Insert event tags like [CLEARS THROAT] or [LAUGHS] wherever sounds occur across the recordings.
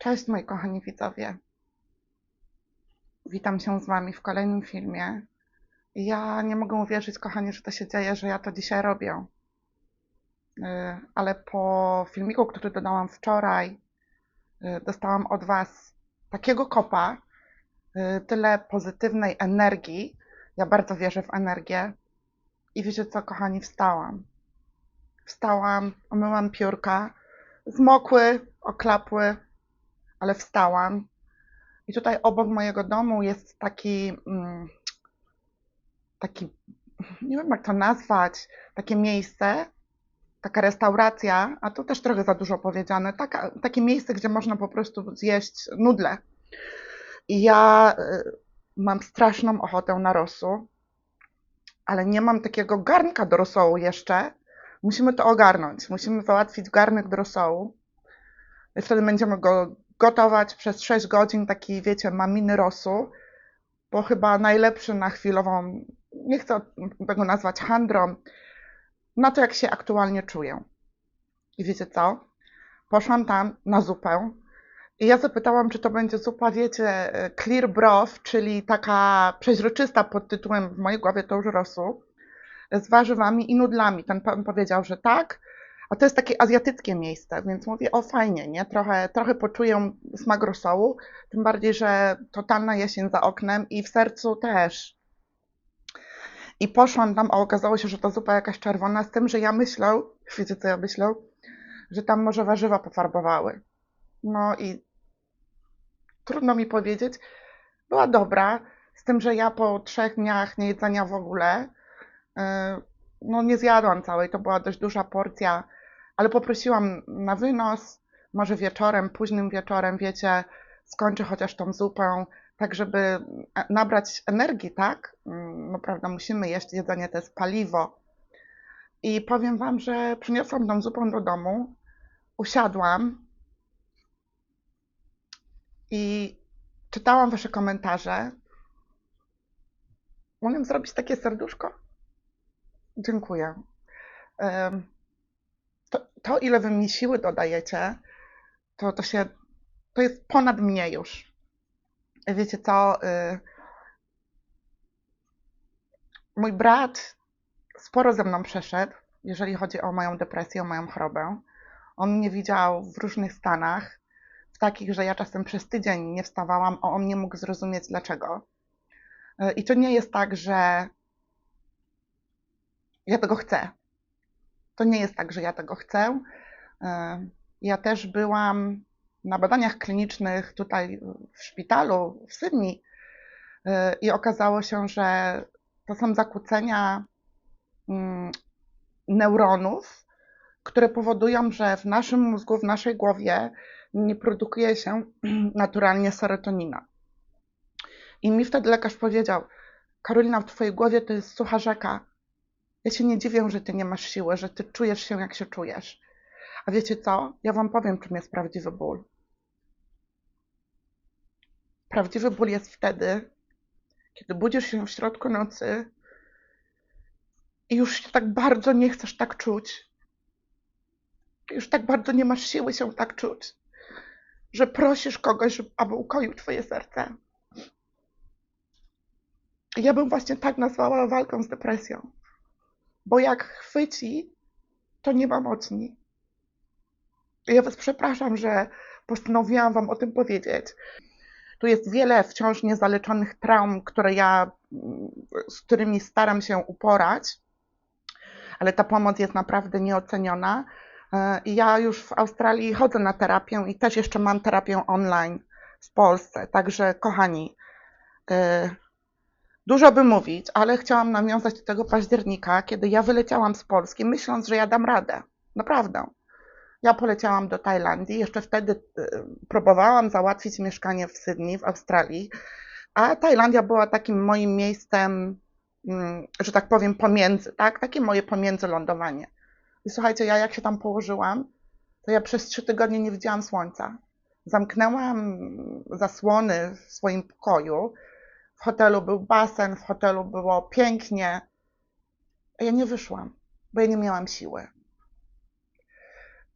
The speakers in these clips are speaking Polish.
Cześć moi kochani widzowie. Witam się z wami w kolejnym filmie. Ja nie mogę uwierzyć, kochani, że to się dzieje, że ja to dzisiaj robię. Yy, Ale po filmiku, który dodałam wczoraj, yy, dostałam od was takiego kopa, yy, tyle pozytywnej energii. Ja bardzo wierzę w energię. I wiecie co, kochani, wstałam. Wstałam, umyłam piórka, zmokły, oklapły, ale wstałam. I tutaj obok mojego domu jest taki, mm, taki, nie wiem jak to nazwać, takie miejsce, taka restauracja, a to też trochę za dużo powiedziane, taka, takie miejsce, gdzie można po prostu zjeść nudle. I ja y, mam straszną ochotę na rosu, ale nie mam takiego garnka do rosołu jeszcze. Musimy to ogarnąć. Musimy załatwić garnek do rosołu. Wtedy będziemy go gotować przez 6 godzin, taki wiecie, maminy rosu, bo chyba najlepszy na chwilową, nie chcę tego nazwać handrą, na to jak się aktualnie czuję. I wiecie co? Poszłam tam na zupę i ja zapytałam, czy to będzie zupa, wiecie, clear broth, czyli taka przeźroczysta pod tytułem w mojej głowie to już rosół, z warzywami i nudlami. Ten pan powiedział, że tak, a to jest takie azjatyckie miejsce, więc mówię, o fajnie, nie? Trochę, trochę poczuję smak rosołu, tym bardziej, że totalna jesień za oknem i w sercu też. I poszłam tam, a okazało się, że to zupa jakaś czerwona, z tym, że ja myślał, [LAUGHS] wiecie co ja myślał, że tam może warzywa pofarbowały. No i trudno mi powiedzieć, była dobra, z tym, że ja po trzech dniach niejedzenia w ogóle, yy, no nie zjadłam całej, to była dość duża porcja, ale poprosiłam na wynos, może wieczorem, późnym wieczorem, wiecie, skończę chociaż tą zupę, tak żeby nabrać energii, tak? Mm, No prawda, musimy jeść, jedzenie to jest paliwo. I powiem wam, że przyniosłam tą zupę do domu, usiadłam i czytałam wasze komentarze. Umiem zrobić takie serduszko? Dziękuję. To, to, ile wy mi siły dodajecie, to, to się, to jest ponad mnie już. Wiecie co? y, Mój brat sporo ze mną przeszedł, jeżeli chodzi o moją depresję, o moją chorobę. On mnie widział w różnych stanach, w takich, że ja czasem przez tydzień nie wstawałam, a on nie mógł zrozumieć dlaczego. Y, I to nie jest tak, że ja tego chcę. To nie jest tak, że ja tego chcę. Y, Ja też byłam na badaniach klinicznych tutaj w szpitalu w Sydney y, i okazało się, że to są zakłócenia mm, neuronów, które powodują, że w naszym mózgu, w naszej głowie nie produkuje się [CLEARS THROAT] naturalnie serotonina. I mi wtedy lekarz powiedział: Karolina, w twojej głowie to jest sucha rzeka. Ja się nie dziwię, że ty nie masz siły, że ty czujesz się jak się czujesz. A wiecie co? Ja wam powiem, czym jest prawdziwy ból. Prawdziwy ból jest wtedy, kiedy budzisz się w środku nocy i już się tak bardzo nie chcesz tak czuć. Już tak bardzo nie masz siły się tak czuć, że prosisz kogoś, aby ukoił twoje serce. Ja bym właśnie tak nazwała walkę z depresją. Bo jak chwyci, to nie ma mocni. Ja Was przepraszam, że postanowiłam Wam o tym powiedzieć. Tu jest wiele wciąż niezaleczonych traum, które ja, z którymi staram się uporać, ale ta pomoc jest naprawdę nieoceniona. I ja już w Australii chodzę na terapię i też jeszcze mam terapię online w Polsce. Także, kochani, e, dużo by mówić, ale chciałam nawiązać do tego października, kiedy ja wyleciałam z Polski, myśląc, że ja dam radę. Naprawdę. Ja poleciałam do Tajlandii. Jeszcze wtedy y, próbowałam załatwić mieszkanie w Sydney, w Australii, a Tajlandia była takim moim miejscem, mm, że tak powiem, pomiędzy, tak? Takie moje pomiędzy lądowanie. I słuchajcie, ja jak się tam położyłam, to ja przez trzy tygodnie nie widziałam słońca. Zamknęłam zasłony w swoim pokoju. W hotelu był basen, w hotelu było pięknie. A ja nie wyszłam, bo ja nie miałam siły.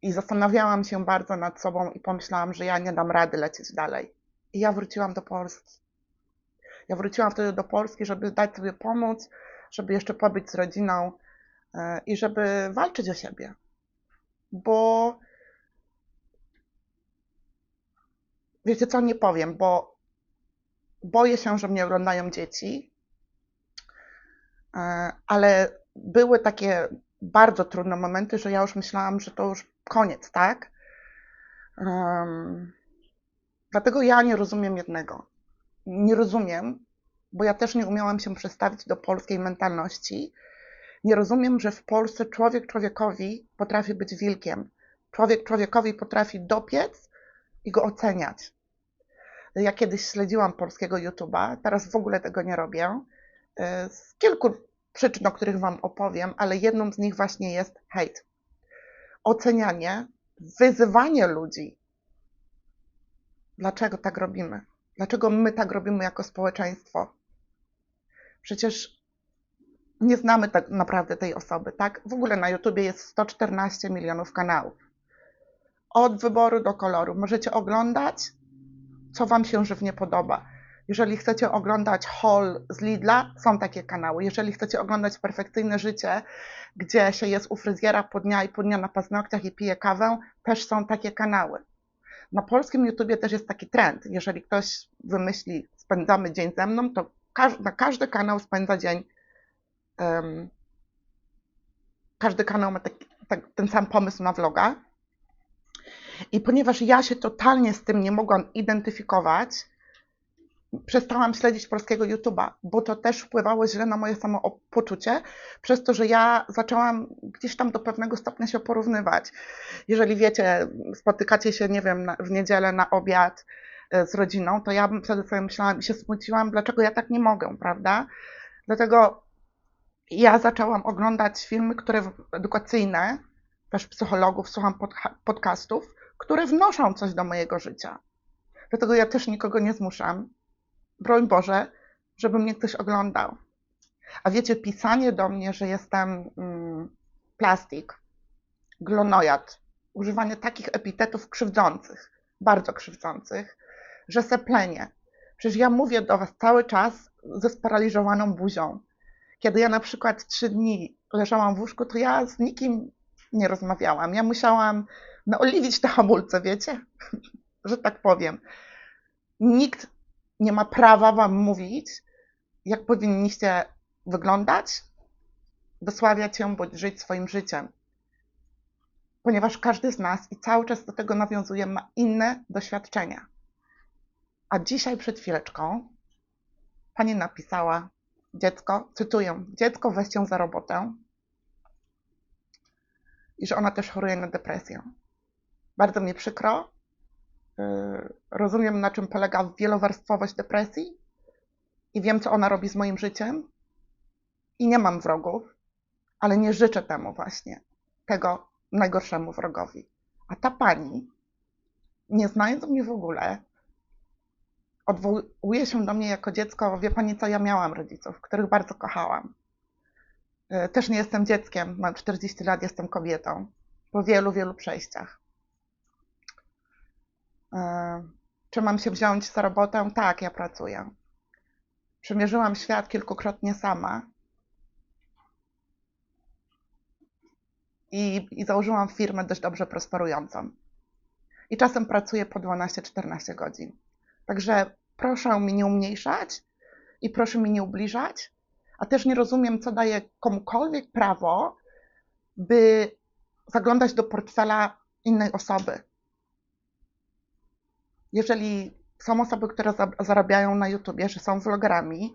I zastanawiałam się bardzo nad sobą i pomyślałam, że ja nie dam rady lecieć dalej. I ja wróciłam do Polski. Ja wróciłam wtedy do Polski, żeby dać sobie pomóc, żeby jeszcze pobyć z rodziną e, i żeby walczyć o siebie. Bo wiecie co, nie powiem, bo boję się, że mnie oglądają dzieci, e, ale były takie bardzo trudne momenty, że ja już myślałam, że to już koniec, tak? Um, dlatego ja nie rozumiem jednego. Nie rozumiem, bo ja też nie umiałam się przestawić do polskiej mentalności. Nie rozumiem, że w Polsce człowiek człowiekowi potrafi być wilkiem. Człowiek człowiekowi potrafi dopiec i go oceniać. Ja kiedyś śledziłam polskiego YouTube'a, teraz w ogóle tego nie robię. E, z kilku przyczyn, o których Wam opowiem, ale jedną z nich właśnie jest hejt. Ocenianie, wyzywanie ludzi. Dlaczego tak robimy? Dlaczego my tak robimy jako społeczeństwo? Przecież nie znamy tak naprawdę tej osoby, tak? W ogóle na YouTubie jest 114 milionów kanałów. Od wyboru do koloru możecie oglądać, co Wam się żywnie podoba. Jeżeli chcecie oglądać haul z Lidla, są takie kanały. Jeżeli chcecie oglądać perfekcyjne życie, gdzie się jest u fryzjera po dnia i po dnia na paznokciach i pije kawę, też są takie kanały. Na polskim YouTubie też jest taki trend. Jeżeli ktoś wymyśli, spędzamy dzień ze mną, to na każdy kanał spędza dzień. Um, każdy kanał ma taki, tak, ten sam pomysł na vloga. I ponieważ ja się totalnie z tym nie mogłam identyfikować, przestałam śledzić polskiego YouTube'a, bo to też wpływało źle na moje samopoczucie, przez to, że ja zaczęłam gdzieś tam do pewnego stopnia się porównywać. Jeżeli wiecie, spotykacie się, nie wiem, w niedzielę na obiad e, z rodziną, to ja wtedy sobie myślałam i się smuciłam, dlaczego ja tak nie mogę, prawda? Dlatego ja zaczęłam oglądać filmy, które edukacyjne, też psychologów, słucham podcastów, które wnoszą coś do mojego życia. Dlatego ja też nikogo nie zmuszam broń Boże, żeby mnie ktoś oglądał. A wiecie, pisanie do mnie, że jestem mm, plastik, glonojad, używanie takich epitetów krzywdzących, bardzo krzywdzących, że seplenie. Przecież ja mówię do Was cały czas ze sparaliżowaną buzią. Kiedy ja na przykład trzy dni leżałam w łóżku, to ja z nikim nie rozmawiałam. Ja musiałam naoliwić te hamulce, wiecie? [LAUGHS] że tak powiem. Nikt nie ma prawa wam mówić, jak powinniście wyglądać, wysławiać się bądź żyć swoim życiem. Ponieważ każdy z nas i cały czas do tego nawiązuje, ma inne doświadczenia. A dzisiaj przed chwileczką pani napisała, dziecko, cytuję, dziecko weź się za robotę i że ona też choruje na depresję. Bardzo mi przykro, Y, rozumiem, na czym polega wielowarstwowość depresji i wiem, co ona robi z moim życiem. I nie mam wrogów, ale nie życzę temu właśnie, tego najgorszemu wrogowi. A ta pani, nie znając mnie w ogóle, odwołuje się do mnie jako dziecko. Wie pani, co ja miałam rodziców, których bardzo kochałam. Y, też nie jestem dzieckiem, mam 40 lat, jestem kobietą po wielu, wielu przejściach. E, czy mam się wziąć za robotę? Tak, ja pracuję. Przemierzyłam świat kilkukrotnie sama. I, I założyłam firmę dość dobrze prosperującą. I czasem pracuję po 12-14 godzin. Także proszę mi nie umniejszać i proszę mi nie ubliżać, a też nie rozumiem, co daje komukolwiek prawo, by zaglądać do portfela innej osoby jeżeli są osoby, które zarabiają na YouTubie, że są vlogerami,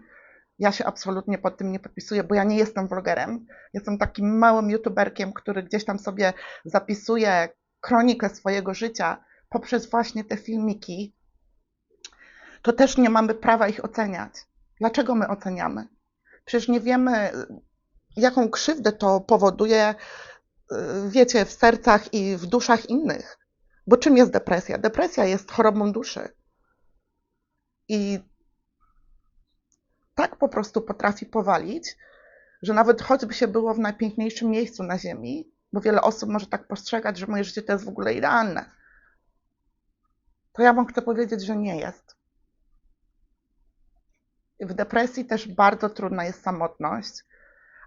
ja się absolutnie pod tym nie podpisuję, bo ja nie jestem vlogerem. Jestem takim małym youtuberkiem, który gdzieś tam sobie zapisuje kronikę swojego życia poprzez właśnie te filmiki. To też nie mamy prawa ich oceniać. Dlaczego my oceniamy? Przecież nie wiemy, jaką krzywdę to powoduje, y, wiecie, w sercach i w duszach innych. Bo czym jest depresja? Depresja jest chorobą duszy. I tak po prostu potrafi powalić, że nawet choćby się było w najpiękniejszym miejscu na Ziemi, bo wiele osób może tak postrzegać, że moje życie to jest w ogóle idealne. To ja Wam chcę powiedzieć, że nie jest. W depresji też bardzo trudna jest samotność.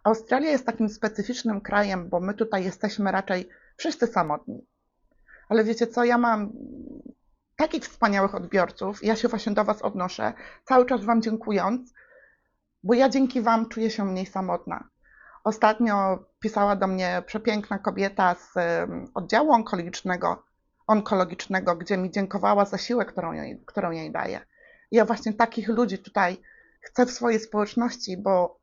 Australia jest takim specyficznym krajem, bo my tutaj jesteśmy raczej wszyscy samotni. Ale wiecie co, ja mam takich wspaniałych odbiorców, ja się właśnie do Was odnoszę, cały czas Wam dziękując, bo ja dzięki Wam czuję się mniej samotna. Ostatnio pisała do mnie przepiękna kobieta z oddziału onkologicznego, onkologicznego gdzie mi dziękowała za siłę, którą jej, którą jej daję. Ja właśnie takich ludzi tutaj chcę w swojej społeczności, bo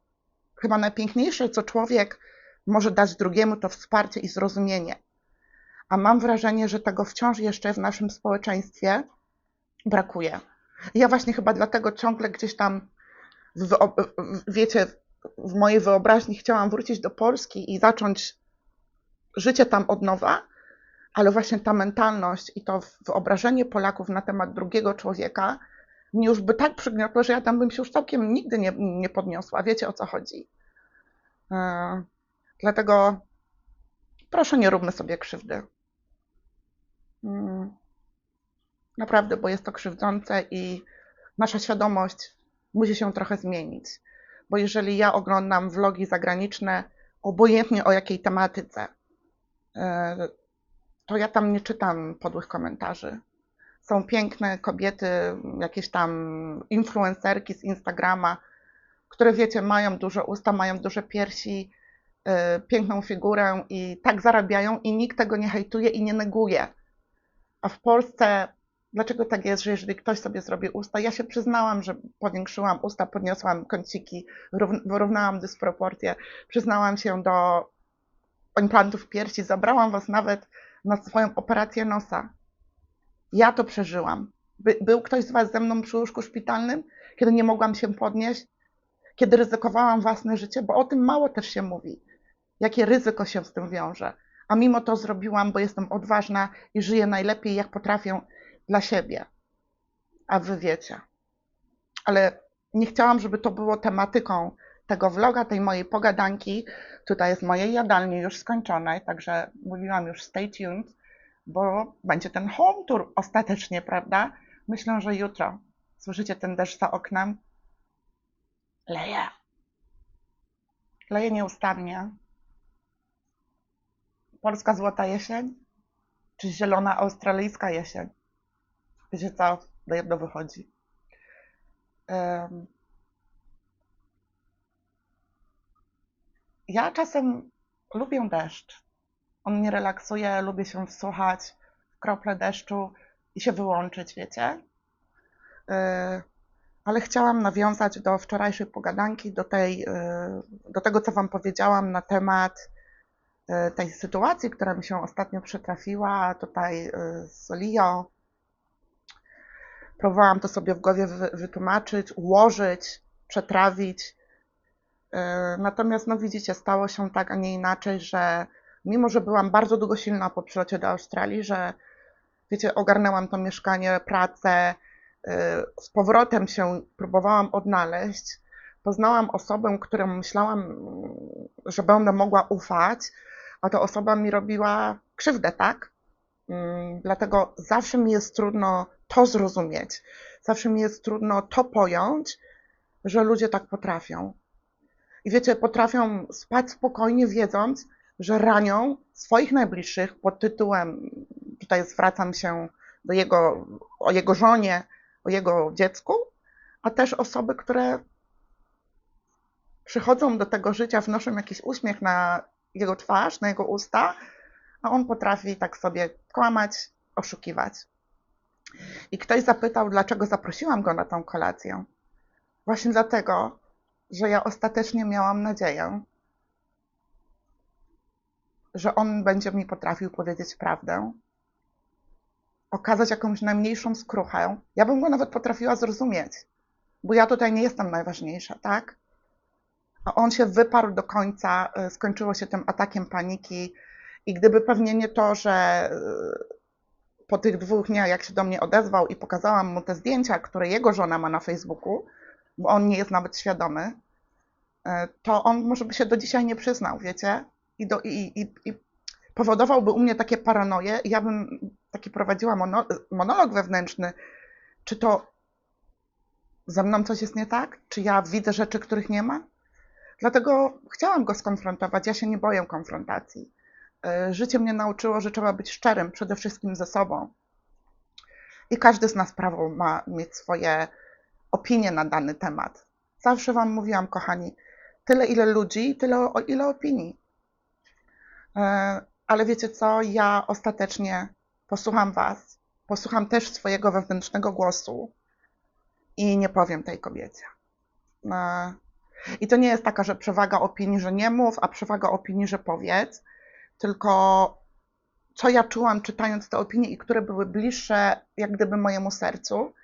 chyba najpiękniejsze, co człowiek może dać drugiemu, to wsparcie i zrozumienie. A mam wrażenie, że tego wciąż jeszcze w naszym społeczeństwie brakuje. Ja właśnie chyba dlatego ciągle gdzieś tam, w, wiecie, w mojej wyobraźni chciałam wrócić do Polski i zacząć życie tam od nowa, ale właśnie ta mentalność i to wyobrażenie Polaków na temat drugiego człowieka mnie już by tak przygniotło, że ja tam bym się już całkiem nigdy nie, nie podniosła. Wiecie o co chodzi. Yy, dlatego proszę nie róbmy sobie krzywdy. Yy, naprawdę, bo jest to krzywdzące i nasza świadomość musi się trochę zmienić. Bo jeżeli ja oglądam vlogi zagraniczne, obojętnie o jakiej tematyce, yy, to ja tam nie czytam podłych komentarzy są piękne kobiety, jakieś tam influencerki z Instagrama, które wiecie, mają duże usta, mają duże piersi, yy, piękną figurę i tak zarabiają i nikt tego nie hejtuje i nie neguje. A w Polsce, dlaczego tak jest, że jeżeli ktoś sobie zrobi usta, ja się przyznałam, że powiększyłam usta, podniosłam kąciki, wyrównałam dysproporcje, przyznałam się do implantów piersi, zabrałam was nawet na swoją operację nosa ja to przeżyłam. By, był ktoś z Was ze mną przy łóżku szpitalnym, kiedy nie mogłam się podnieść, kiedy ryzykowałam własne życie, bo o tym mało też się mówi. Jakie ryzyko się z tym wiąże. A mimo to zrobiłam, bo jestem odważna i żyję najlepiej, jak potrafię dla siebie. A Wy wiecie. Ale nie chciałam, żeby to było tematyką tego vloga, tej mojej pogadanki. Tutaj jest mojej jadalni już skończonej, także mówiłam już stay tuned bo będzie ten home tour ostatecznie, prawda? Myślę, że jutro słyszycie ten deszcz za oknem. Leje. Leje nieustannie. Polska złota jesień, czy zielona australijska jesień? Wiecie co? Do jedno wychodzi. Um, ja czasem lubię deszcz. On mnie relaksuje, lubię się wsłuchać w krople deszczu i się wyłączyć, wiecie. Y, ale chciałam nawiązać do wczorajszej pogadanki, do, tej, y, do tego, co Wam powiedziałam na temat tej sytuacji, która mi się ostatnio przytrafiła tutaj z Lio. Próbowałam to sobie w głowie wytłumaczyć, ułożyć, przetrawić. Natomiast, no widzicie, stało się tak, a nie inaczej, że mimo że byłam bardzo długo silna po przylocie do Australii, że wiecie, ogarnęłam to mieszkanie, pracę, z powrotem się próbowałam odnaleźć. Poznałam osobę, którą myślałam, że będę mogła ufać, a ta osoba mi robiła krzywdę, tak? Mm, dlatego zawsze mi jest trudno to zrozumieć. Zawsze mi jest trudno to pojąć, że ludzie tak potrafią. I wiecie, potrafią spać spokojnie, wiedząc, że ranią swoich najbliższych pod tytułem, tutaj zwracam się do jego, o jego żonie, o jego dziecku, a też osoby, które przychodzą do tego życia, wnoszą jakiś uśmiech na jego twarz, na jego usta, a on potrafi tak sobie kłamać, oszukiwać. I ktoś zapytał, dlaczego zaprosiłam go na tą kolację. Właśnie dlatego, że ja ostatecznie miałam nadzieję, że on będzie mi potrafił powiedzieć prawdę, okazać jakąś najmniejszą skruchę. Ja bym go nawet potrafiła zrozumieć, bo ja tutaj nie jestem najważniejsza, tak? On się wyparł do końca, y, skończyło się tym atakiem paniki i gdyby pewnie nie to, że y, po tych dwóch dniach, jak się do mnie odezwał i pokazałam mu te zdjęcia, które jego żona ma na Facebooku, bo on nie jest nawet świadomy, y, to on może by się do dzisiaj nie przyznał, wiecie? I, do, i, i, i powodowałby u mnie takie paranoje, ja bym taki prowadziła mono, monolog wewnętrzny, czy to ze mną coś jest nie tak? Czy ja widzę rzeczy, których nie ma? Dlatego chciałam go skonfrontować. Ja się nie boję konfrontacji. E, życie mnie nauczyło, że trzeba być szczerym przede wszystkim ze sobą. I każdy z nas prawo ma mieć swoje opinie na dany temat. Zawsze Wam mówiłam, kochani, tyle ile ludzi, tyle o ile opinii. E, ale wiecie co? Ja ostatecznie posłucham Was, posłucham też swojego wewnętrznego głosu i nie powiem tej kobiecie. I to nie jest taka, że przewaga opinii, że nie mów, a przewaga opinii, że powiedz, tylko co ja czułam czytając te opinie i które były bliższe jak gdyby mojemu sercu.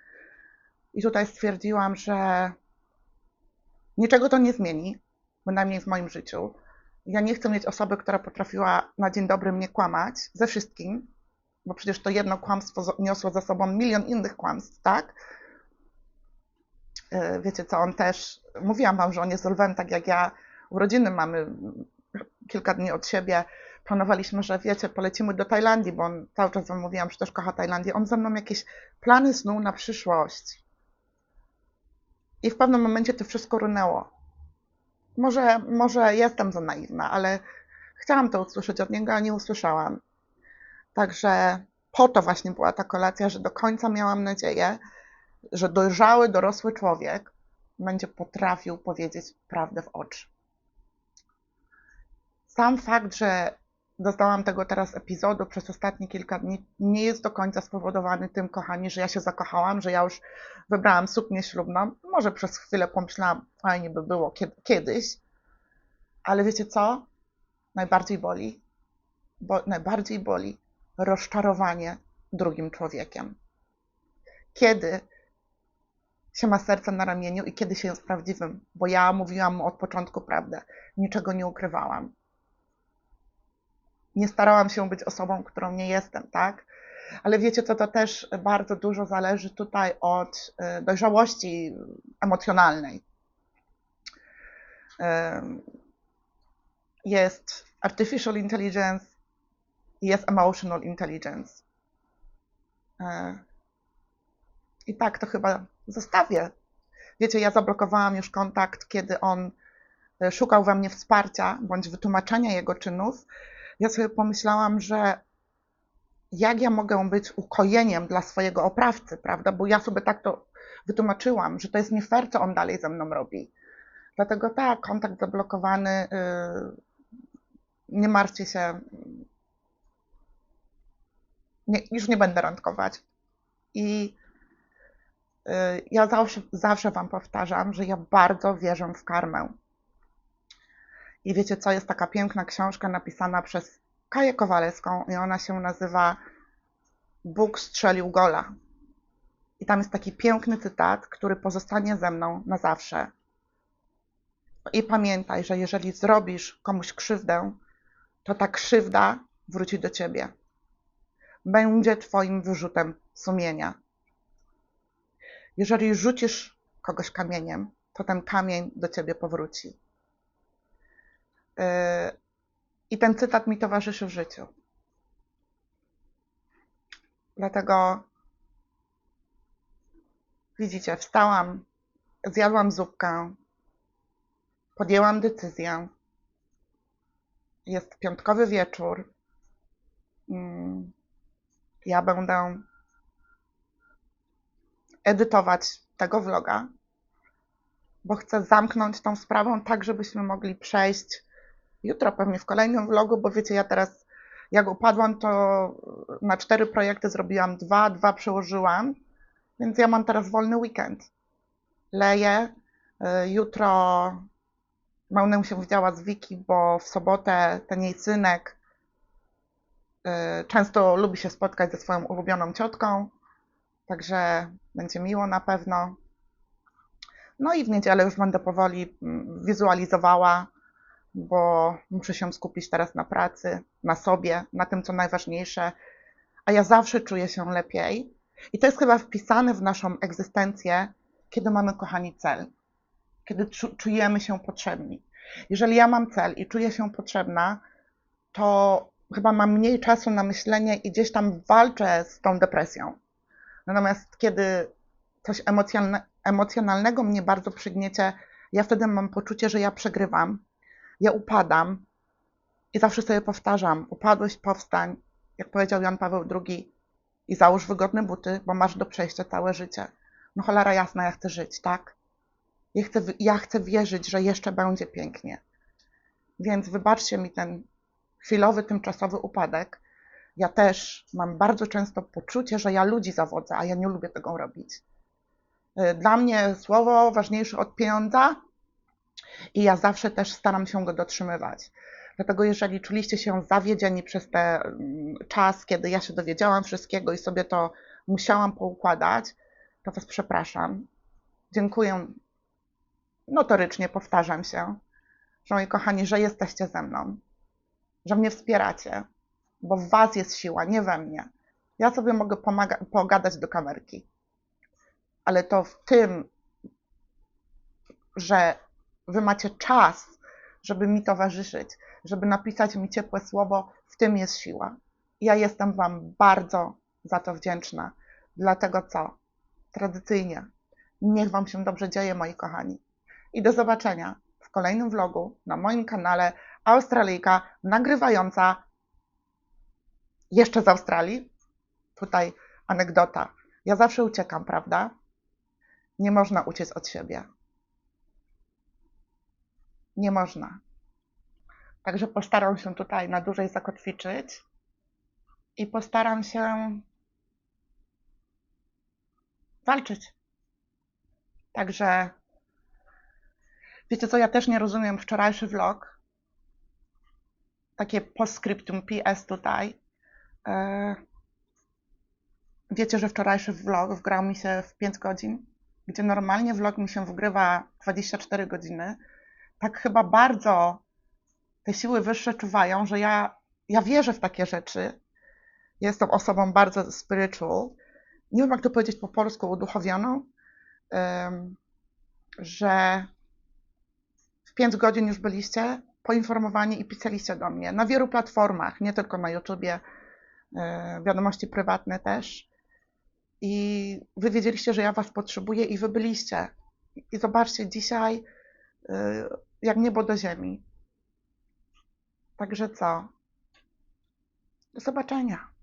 I tutaj stwierdziłam, że niczego to nie zmieni, bynajmniej w moim życiu. Ja nie chcę mieć osoby, która potrafiła na dzień dobry mnie kłamać ze wszystkim, bo przecież to jedno kłamstwo niosło za sobą milion innych kłamstw, tak? E, wiecie co, on też, mówiłam wam, że on jest lwem, tak jak ja, urodziny mamy kilka dni od siebie, planowaliśmy, że wiecie, polecimy do Tajlandii, bo on cały czas wam mówiłam, że też kocha Tajlandię, on ze mną jakieś plany snuł na przyszłość. I w pewnym momencie to wszystko runęło. Może, może jestem za naiwna, ale chciałam to usłyszeć od niego, a nie usłyszałam. Także po to właśnie była ta kolacja, że do końca miałam nadzieję, że dojrzały, dorosły człowiek będzie potrafił powiedzieć prawdę w oczy. Sam fakt, że dostałam tego teraz epizodu przez ostatnie kilka dni, nie jest do końca spowodowany tym, kochani, że ja się zakochałam, że ja już wybrałam suknię ślubną. Może przez chwilę pomyślałam, fajnie by było kiedyś, ale wiecie co? Najbardziej boli, bo najbardziej boli rozczarowanie drugim człowiekiem. Kiedy się ma serce na ramieniu i kiedy się jest prawdziwym, bo ja mówiłam mu od początku prawdę, niczego nie ukrywałam. Nie starałam się być osobą, którą nie jestem, tak? Ale wiecie co, to też bardzo dużo zależy tutaj od y, dojrzałości emocjonalnej. Jest artificial intelligence, jest emotional intelligence. E, I tak to chyba zostawię. Wiecie, ja zablokowałam już kontakt, kiedy on e, szukał we mnie wsparcia bądź wytłumaczenia jego czynów. Ja sobie pomyślałam, że jak ja mogę być ukojeniem dla swojego oprawcy, prawda? Bo ja sobie tak to wytłumaczyłam, że to jest nie fair, co on dalej ze mną robi. Dlatego tak, kontakt zablokowany, yy, nie martwcie się, nie, już nie będę randkować. I Y, ja zawsze, zawsze Wam powtarzam, że ja bardzo wierzę w karmę. I wiecie co, jest taka piękna książka napisana przez Kaję Kowalewską i ona się nazywa Bóg strzelił gola. I tam jest taki piękny cytat, który pozostanie ze mną na zawsze. I pamiętaj, że jeżeli zrobisz komuś krzywdę, to ta krzywda wróci do ciebie. Będzie twoim wyrzutem sumienia. Jeżeli rzucisz kogoś kamieniem, to ten kamień do ciebie powróci. Yy, I ten cytat mi towarzyszy w życiu. Dlatego widzicie, wstałam, zjadłam zupkę, podjęłam decyzję. Jest piątkowy wieczór. Mm, ja będę edytować tego vloga, bo chcę zamknąć tą sprawą tak, żebyśmy mogli przejść jutro pewnie w kolejnym vlogu, bo wiecie, ja teraz jak upadłam, to na cztery projekty zrobiłam dwa, dwa przełożyłam, więc ja mam teraz wolny weekend. Leję. Y, jutro będę się widziała z Wiki, bo w sobotę ten jej synek y, często lubi się spotkać ze swoją ulubioną ciotką. Także będzie miło na pewno. No i w niedzielę już będę powoli mm, wizualizowała, bo muszę się skupić teraz na pracy, na sobie, na tym, co najważniejsze. A ja zawsze czuję się lepiej. I to jest chyba wpisane w naszą egzystencję, kiedy mamy, kochani, cel, kiedy czujemy się potrzebni. Jeżeli ja mam cel i czuję się potrzebna, to chyba mam mniej czasu na myślenie i gdzieś tam walczę z tą depresją. Natomiast kiedy coś emocjonalne, emocjonalnego mnie bardzo przygniecie, ja wtedy mam poczucie, że ja przegrywam, ja upadam i zawsze sobie powtarzam: upadłeś, powstań, jak powiedział Jan Paweł II, i załóż wygodne buty, bo masz do przejścia całe życie. No cholera jasna, ja chcę żyć, tak? Ja chcę, ja chcę wierzyć, że jeszcze będzie pięknie. Więc wybaczcie mi ten chwilowy, tymczasowy upadek. Ja też mam bardzo często poczucie, że ja ludzi zawodzę, a ja nie lubię tego robić. Y, Dla mnie słowo ważniejsze od pieniądza i ja zawsze też staram się go dotrzymywać. Dlatego jeżeli czuliście się zawiedzieni przez ten mm, czas, kiedy ja się dowiedziałam wszystkiego i sobie to musiałam poukładać, to Was przepraszam. Dziękuję. Notorycznie powtarzam się, że moi kochani, że jesteście ze mną, że mnie wspieracie, bo w Was jest siła, nie we mnie. Ja sobie mogę pomaga- pogadać do kamerki, ale to w tym, że Wy macie czas, żeby mi towarzyszyć, żeby napisać mi ciepłe słowo, w tym jest siła. Ja jestem Wam bardzo za to wdzięczna. Dlatego co? Tradycyjnie. Niech Wam się dobrze dzieje, moi kochani. I do zobaczenia w kolejnym vlogu na moim kanale Australijka nagrywająca jeszcze z Australii. Tutaj anegdota. Ja zawsze uciekam, prawda? Nie można uciec od siebie. Nie można. Także postaram się tutaj na dłużej zakotwiczyć i postaram się walczyć. Także wiecie co, ja też nie rozumiem wczorajszy vlog. Takie postscriptum PS tutaj. E, Wiecie, że wczorajszy vlog wgrał mi się w 5 godzin, gdzie normalnie vlog mi się wgrywa 24 godziny. Tak chyba bardzo te siły wyższe czuwają, że ja, ja wierzę w takie rzeczy. Jestem osobą bardzo spiritual. Nie wiem, jak to powiedzieć po polsku, uduchowioną, że w 5 godzin już byliście poinformowani i pisaliście do mnie na wielu platformach, nie tylko na YouTubie, wiadomości prywatne też. I wy wiedzieliście, że ja was potrzebuję i wy byliście. I zobaczcie dzisiaj, e, jak niebo do ziemi. Także co? Do zobaczenia.